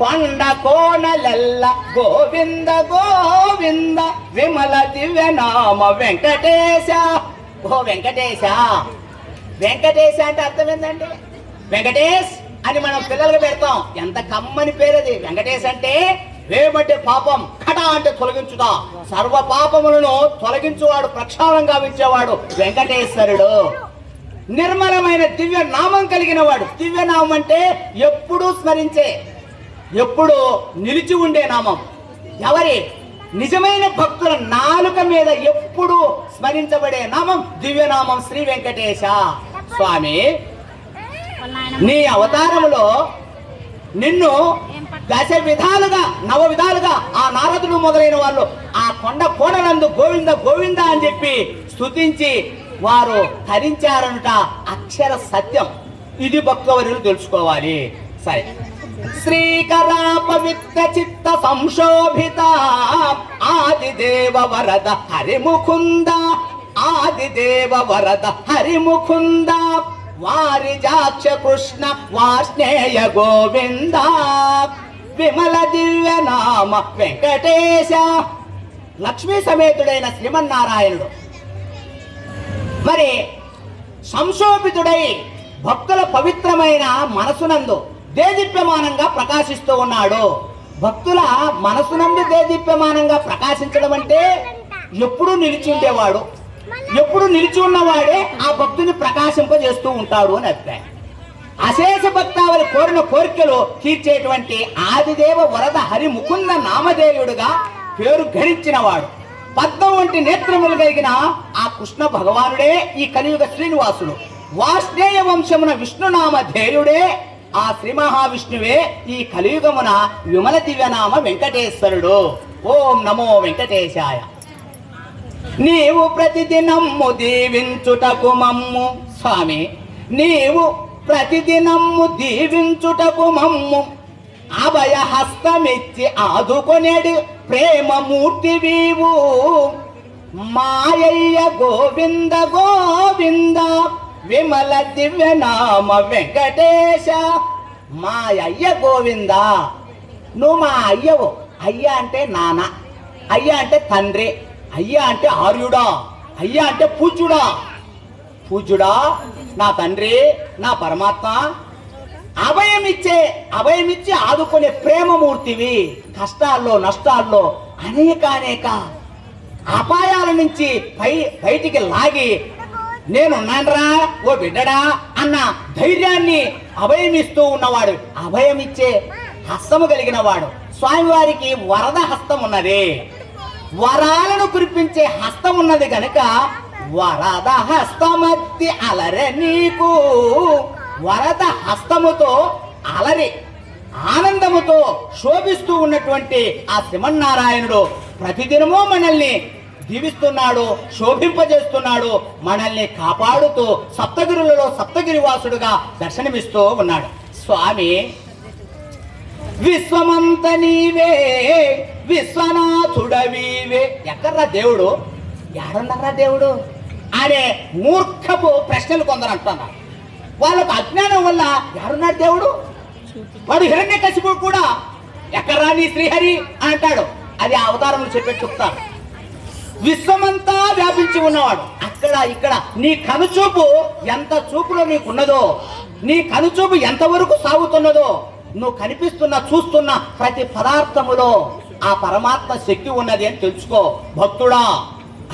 కొండ కోణలెల్ల గోవింద గోవింద విమల దివ్యనామ వెంకటేశ. ఓ వెంకటేశ. వెంకటేశ అంటే అర్థం ఏంటండి వెంకటేష్ అని మనం పిల్లలకు పెడతాం. ఎంత కమ్మని పేరు అది. వెంకటేష్ అంటే వేమంటే పాపం కట అంటే తొలగించుట సర్వ పాపములను తొలగించువాడు ప్రక్షాళన గావించేవాడు వెంకటేశ్వరుడు. నిర్మలమైన దివ్య నామం కలిగిన వాడు దివ్య నామం అంటే ఎప్పుడూ స్మరించే ఎప్పుడూ నిలిచి ఉండే నామం. ఎవరి? నిజమైన భక్తుల నాలుక మీద ఎప్పుడు స్మరించబడే నామం దివ్యనామం శ్రీ వెంకటేశ స్వామి. నీ అవతారములో నిన్ను దశ విధాలుగా నవ విధాలుగా ఆ నారదుడు మొదలైన వాళ్ళు ఆ కొండ కోడనందు గోవింద గోవింద అని చెప్పి స్తుతించి వారు ధరించారనుట అక్షర సత్యం. ఇది భక్తవరులు తెలుసుకోవాలి. సరే. శ్రీకరా పవిత్ర చిత్త సంశోభిత ఆదిదేవ వరద హరిముకుంద ఆదిదేవ వరద హరిముకుంద వారిజాక్ష కృష్ణ వాష్ణేయ గోవింద విమల దివ్య నామ వెంకటేశ. లక్ష్మీ సమేతుడైన శ్రీమన్నారాయణుడు. మరి సంశోభితుడై భక్తుల పవిత్రమైన మనసునందు దేదీప్యమానంగా ప్రకాశిస్తూ ఉన్నాడు. భక్తుల మనసునందు దేదీప్యమానంగా ప్రకాశించడం అంటే ఎప్పుడూ నిలిచి ఉండేవాడు. ఎప్పుడు నిలిచి ఉన్నవాడే ఆ భక్తుని ప్రకాశింపజేస్తూ ఉంటాడు అని అభిప్రాయం. అశేష భక్తావళి కోరిన కోరికలు తీర్చేటువంటి ఆదిదేవ వరద హరి ముకుంద నామధేయుడుగా పేరు గడించినవాడు పద్మం వంటి నేత్రములు కలిగిన ఆ కృష్ణ భగవానుడే ఈ కలియుగ శ్రీనివాసుడు. వాష్ణేయ వంశమున విష్ణునామధేయుడే ఆ శ్రీ మహావిష్ణువే ఈ కలియుగమున విమల దివ్యనామ వెంకటేశ్వరుడు. ఓం నమో వెంకటేశాయ. నీవు ప్రతిదినమ్ము దీవించుటకు మమ్ము. స్వామి నీవు ప్రతిదినమ్ము దీవించుటకు మమ్ము. అభయ హస్తమిచ్చి ఆదుకొనేడు ప్రేమమూర్తి వీవు. మాయయ్య గోవింద గోవింద. విమల దివ్య నామ వెంకటేశ. మా అయ్య గోవింద. నువ్వు మా అయ్యవు. అయ్య అంటే నాన్న. అయ్య అంటే తండ్రి. అయ్య అంటే ఆర్యుడా. అయ్య అంటే పూజ్యుడా. పూజ్యుడా? నా తండ్రి నా పరమాత్మ. అభయమిచ్చే అభయమిచ్చి ఆదుకునే ప్రేమమూర్తివి. కష్టాల్లో నష్టాల్లో అనేక అనేక అపాయాల నుంచి పై బయటికి లాగి నేనున్నానరా ఓ బిడ్డడా అన్న ధైర్యాన్ని అభయమిస్తూ ఉన్నవాడు అభయమిచ్చే హస్తము కలిగిన వాడు స్వామివారికి వరద హస్తం ఉన్నది వరాలను కురిపించే హస్తం ఉన్నది గనుక వరద హస్తమత్తి అలర నీకు. వరద హస్తముతో అలరి ఆనందముతో శోభిస్తూ ఉన్నటువంటి ఆ శ్రీమన్నారాయణుడు ప్రతిదినమూ మనల్ని దీవిస్తున్నాడు శోభింపజేస్తున్నాడు మనల్ని కాపాడుతూ సప్తగిరులలో సప్తగిరివాసుడుగా దర్శనమిస్తూ ఉన్నాడు. స్వామి విశ్వమంత నీవే విశ్వనాథుడవీవే. ఎక్కడ్రా దేవుడు? ఎక్కడున్నారా దేవుడు? అనే మూర్ఖపు ప్రశ్నలు కొందరు అంటున్నారు. వాళ్ళకు అజ్ఞానం వల్ల ఎవరున్నాడు దేవుడు? వాడు హిరణ్య కసిపుడు కూడా. ఎక్కడ్రా నీ శ్రీహరి? అంటాడు. అది ఆ అవతారంలో చెప్పే చెప్తారు. విశ్వమంతా వ్యాపించి ఉన్నవాడు అక్కడ ఇక్కడ నీ కనుచూపు ఎంత చూపులో నీకున్నదో నీ కనుచూపు ఎంతవరకు సాగుతున్నదో నువ్వు కనిపిస్తున్న చూస్తున్న ప్రతి పదార్థములో ఆ పరమాత్మ శక్తి ఉన్నది అని తెలుసుకో. భక్తుడా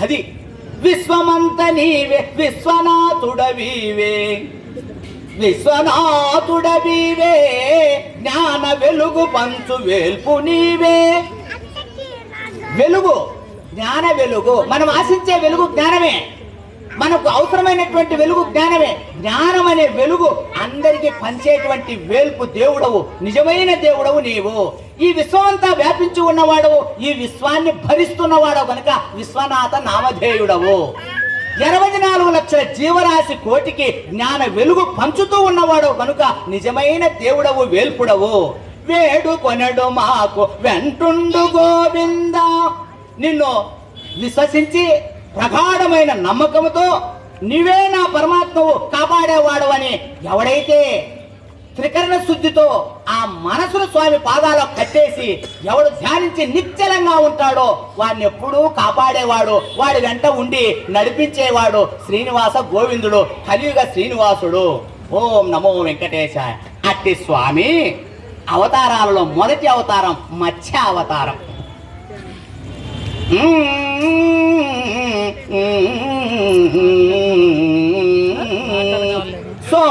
అది విశ్వమంత నీవే విశ్వనాథుడవీవే. విశ్వనాథుడవీవే జ్ఞాన వెలుగు పంచు వేల్పు నీవే. వెలుగు జ్ఞాన వెలుగు. మనం ఆశించే వెలుగు జ్ఞానమే. మనకు అవసరమైనటువంటి వెలుగు జ్ఞానమే. జ్ఞానం అనే వెలుగు అందరికీ పంచేటువంటి వేల్పు దేవుడవు. నిజమైన దేవుడవు నీవు. ఈ విశ్వమంతా వ్యాపించి ఉన్నవాడవు. ఈ విశ్వాన్ని భరిస్తున్నవాడవు కనుక విశ్వనాథ నామధేయుడవు. ఇరవై నాలుగు లక్షల జీవరాశి కోటికి జ్ఞాన వెలుగు పంచుతూ ఉన్నవాడవు కనుక నిజమైన దేవుడవు వేల్పుడవు. వేడు కొనడు మాకు. వెంటుండు గోవింద. నిన్ను విశ్వసించి ప్రగాఢమైన నమ్మకంతో నీవే నా పరమాత్మవు కాపాడేవాడు అని ఎవడైతే త్రికరణ శుద్ధితో ఆ మనసును స్వామి పాదాలు కట్టేసి ఎవడు ధ్యానించి నిశ్చలంగా ఉంటాడో వాడిని ఎప్పుడూ కాపాడేవాడు. వాడి వెంట ఉండి నడిపించేవాడు శ్రీనివాస గోవిందుడు కలియుగ శ్రీనివాసుడు. ఓం నమో వెంకటేశ అట్టి స్వామి అవతారాలలో మొదటి అవతారం మత్స్య అవతారం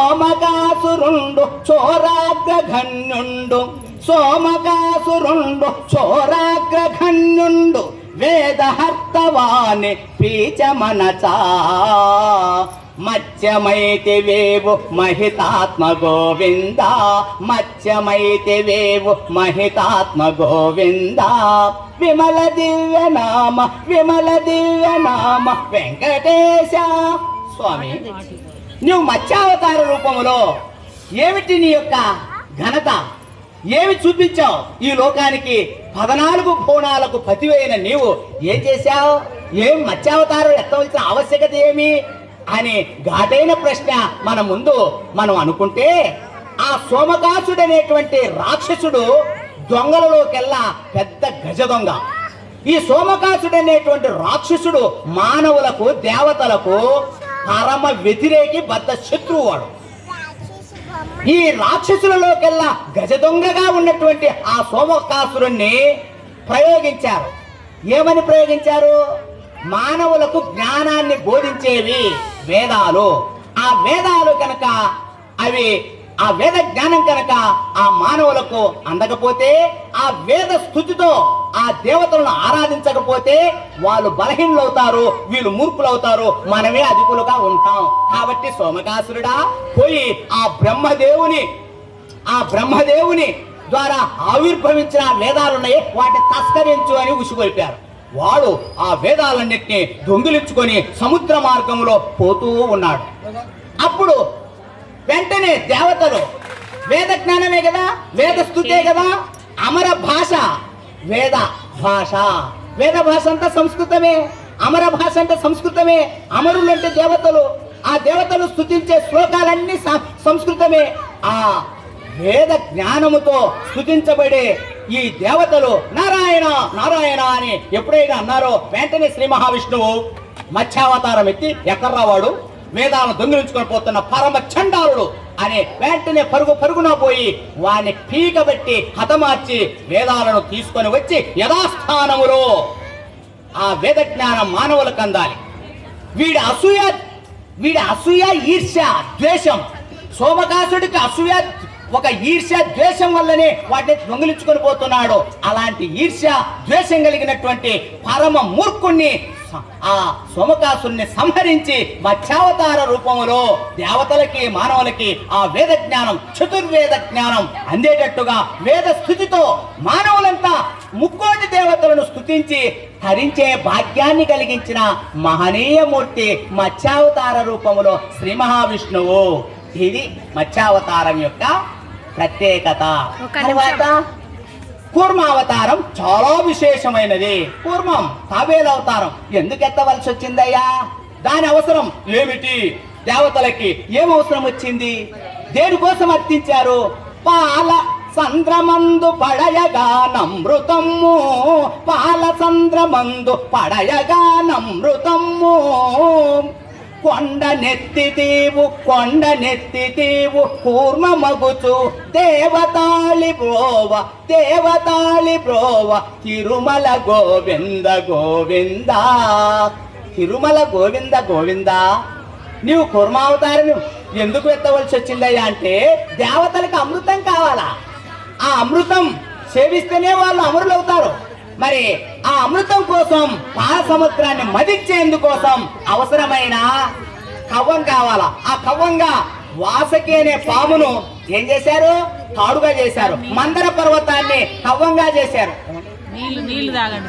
సోమకాసురుండు చోరాగ్రఘన్యుండు సోమకాసురుండు చోరాగ్రఘన్యుండు వేదహర్తవాణి పీచమనచా మత్స్యమైతి వేవు మహితాత్మ గోవింద. మత్స్యమైతి వేవు మహితాత్మ గోవింద. విమల దివ్య నామ విమల దివ్య నామ వెంకటేశ. స్వామి నువ్వు మత్స్యావతార రూపంలో ఏమిటి నీ యొక్క ఘనత? ఏమి చూపించావు? ఈ లోకానికి పదనాలుగు భువనాలకు పతివైన నీవు ఏం చేశావు? ఏం మత్స్యావతారం ఎత్తవలసిన ఆవశ్యకత ఏమి? అనే ఘాటైన ప్రశ్న మన ముందు మనం అనుకుంటే ఆ సోమకాసుడు అనేటువంటి రాక్షసుడు దొంగలలోకెల్లా పెద్ద గజ దొంగ. ఈ సోమకాసుడు అనేటువంటి రాక్షసుడు మానవులకు దేవతలకు పరమ వ్యతిరేకి బద్ద శత్రువు వాడు ఈ రాక్షసులలోకెల్లా గజ దొంగగా ఉన్నటువంటి ఆ సోమకాసురుణ్ణి ప్రయోగించారు. ఏమని ప్రయోగించారు? మానవులకు జ్ఞానాన్ని బోధించేవి. వేదాలు. ఆ వేదాలు కనుక అవి ఆ వేద జ్ఞానం కనుక ఆ మానవులకు అందకపోతే ఆ వేద స్థుతితో ఆ దేవతలను ఆరాధించకపోతే వాళ్ళు బలహీనులవుతారు వీళ్ళు మూర్ఖులవుతారు మనమే అధికులుగా ఉంటాం. కాబట్టి సోమకాసురుడా పోయి ఆ బ్రహ్మదేవుని ఆ బ్రహ్మదేవుని ద్వారా ఆవిర్భవించిన వేదాలున్నాయి వాటిని తస్కరించు అని ఉసిగొలిపారు. వాడు ఆ వేదాలన్నిటినీ దొంగిలించుకొని సముద్ర మార్గంలో పోతూ ఉన్నాడు. అప్పుడు వెంటనే దేవతలు వేద జ్ఞానమే కదా వేద స్థుతే కదా అమర భాష వేద భాష. వేద భాష అంతా సంస్కృతమే అమర భాష అంటే సంస్కృతమే అమరులు అంటే దేవతలు. ఆ దేవతలు స్థుతించే శ్లోకాలన్నీ సంస్కృతమే. ఆ వేద జ్ఞానముతో స్థుతించబడే ఈ దేవతలు నారాయణ నారాయణ అని ఎప్పుడైనా అన్నారో వెంటనే శ్రీ మహావిష్ణువు మత్స్యావతారం ఎత్తి ఎక్కడ్రా వాడు వేదాలను దొంగిలించుకొని పోతున్న పరమ చండాలుడు అని వెంటనే పరుగు పరుగున పోయి వాని పీకబెట్టి హతమార్చి వేదాలను తీసుకొని వచ్చి యథాస్థానములో ఆ వేద జ్ఞానం మానవులకు అందాలి. వీడి అసూయ వీడి అసూయ ఈర్ష్య ద్వేషం సోమకాసుడికి అసూయ ఒక ఈర్ష్య ద్వేషం వల్లనే వాటిని దొంగిలించుకొని పోతున్నాడు. అలాంటి ఈర్ష్య ద్వేషం కలిగినటువంటి పరమ మూర్ఖుణ్ణి ఆ సోమకాసుని సంహరించి మత్స్యావతార రూపంలో దేవతలకి మానవులకి ఆ వేద జ్ఞానం చతుర్వేద జ్ఞానం అందేటట్టుగా వేద స్థుతితో మానవులంతా ముక్కోటి దేవతలను స్థుతించి హరించే భాగ్యాన్ని కలిగించిన మహనీయమూర్తి మత్స్యావతార రూపములో శ్రీ మహావిష్ణువు. ఇది మత్స్యావతారం యొక్క ప్రత్యేకత. తర్వాత కూర్మావతారం చాలా విశేషమైనది. కూర్మం తాబేలు అవతారం. ఎందుకు ఎత్తవలసి వచ్చిందయ్యా? దాని అవసరం ఏమిటి? దేవతలకి ఏం అవసరం వచ్చింది? దేనికోసం అర్థించారు పాల సంద్రమందు పడయగా నమృతమ్ము. పాల సంద్రమందు పడయగా నమృతమ్ము. కొండ నెత్తితీవు కొండ నెత్తితీవు కూర్మ మగుచు దేవతాళి బ్రోవ దేవతాళి బ్రోవ తిరుమల గోవింద గోవింద. తిరుమల గోవింద గోవింద. నీవు కుర్మావతారం ఎందుకు ఎత్తవలసి వచ్చిందయ్యా అంటే దేవతలకు అమృతం కావాలా? ఆ అమృతం సేవిస్తేనే వాళ్ళు అమరులవుతారు. మరి అమృతం కోసం పాల సముద్రాన్ని మదించేందుకోసం అవసరమైన కవ్వం కావాలా? ఆ కవ్వంగా వాసకి అనే పామును ఏం చేశారు? తాడుగా చేశారు. మందర పర్వతాన్ని కవ్వంగా చేశారు. నీళ్ళు నీళ్ళు తాగండి.